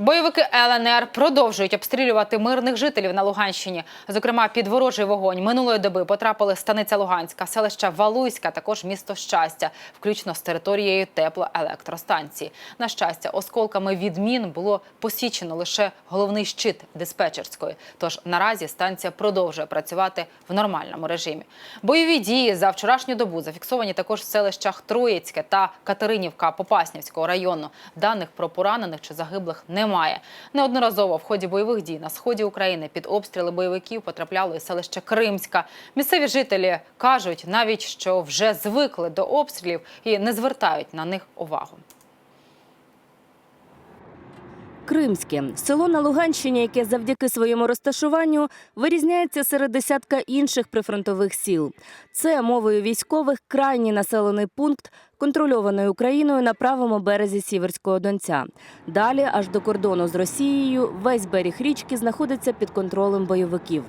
Бойовики ЛНР продовжують обстрілювати мирних жителів на Луганщині. Зокрема, під ворожий вогонь минулої доби потрапили станиця Луганська, селища Валуйська, також місто Щастя, включно з територією теплоелектростанції. На щастя, осколками від мін було посічено лише головний щит диспетчерської. Тож наразі станція продовжує працювати в нормальному режимі. Бойові дії за вчорашню добу зафіксовані також в селищах Троїцьке та Катеринівка Попаснівського району. Даних про поранених чи загиблих немає. Неодноразово в ході бойових дій на сході України під обстріли бойовиків потрапляло і селище Кримська. Місцеві жителі кажуть навіть, що вже звикли до обстрілів і не звертають на них увагу. Кримське село на Луганщині, яке завдяки своєму розташуванню вирізняється серед десятка інших прифронтових сіл. Це мовою військових крайній населений пункт, контрольований Україною на правому березі Сіверського Донця. Далі, аж до кордону з Росією, весь берег річки знаходиться під контролем бойовиків.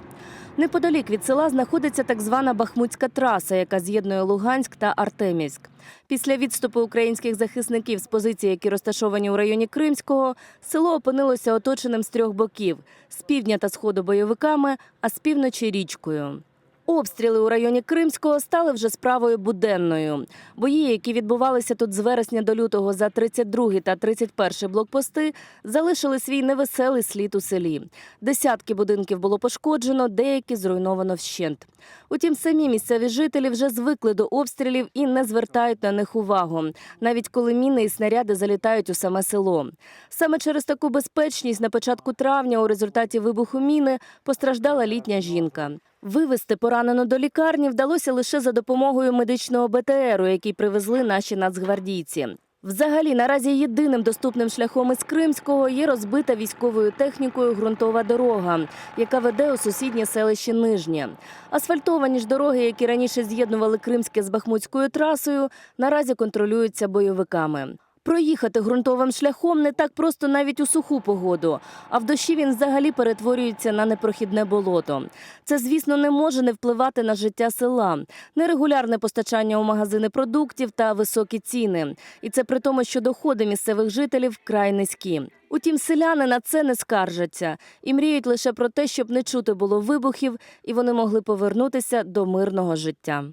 Неподалік від села знаходиться так звана Бахмутська траса, яка з'єднує Луганськ та Артемівськ. Після відступу українських захисників з позицій, які розташовані у районі Кримського, село опинилося оточеним з трьох боків: з півдня та сходу бойовиками, а з півночі річкою. Обстріли у районі Кримського стали вже справою буденною. Бої, які відбувалися тут з вересня до лютого за 32 та 31 блокпости, залишили свій невеселий слід у селі. Десятки будинків було пошкоджено, деякі зруйновано вщент. Утім, самі місцеві жителі вже звикли до обстрілів і не звертають на них увагу, навіть коли міни і снаряди залітають у саме село. Саме через таку безпечність на початку травня у результаті вибуху міни постраждала літня жінка. Вивезти поранену до лікарні вдалося лише за допомогою медичного БТРу, який привезли наші нацгвардійці. Взагалі, наразі єдиним доступним шляхом із Кримського є розбита військовою технікою ґрунтова дорога, яка веде у сусіднє селище Нижнє. Асфальтовані ж дороги, які раніше з'єднували Кримське з Бахмутською трасою, наразі контролюються бойовиками. Проїхати ґрунтовим шляхом не так просто навіть у суху погоду, а в дощі він взагалі перетворюється на непрохідне болото. Це, звісно, не може не впливати на життя села, нерегулярне постачання у магазини продуктів та високі ціни. І це при тому, що доходи місцевих жителів вкрай низькі. Утім, селяни на це не скаржаться і мріють лише про те, щоб не чути було вибухів, і вони могли повернутися до мирного життя.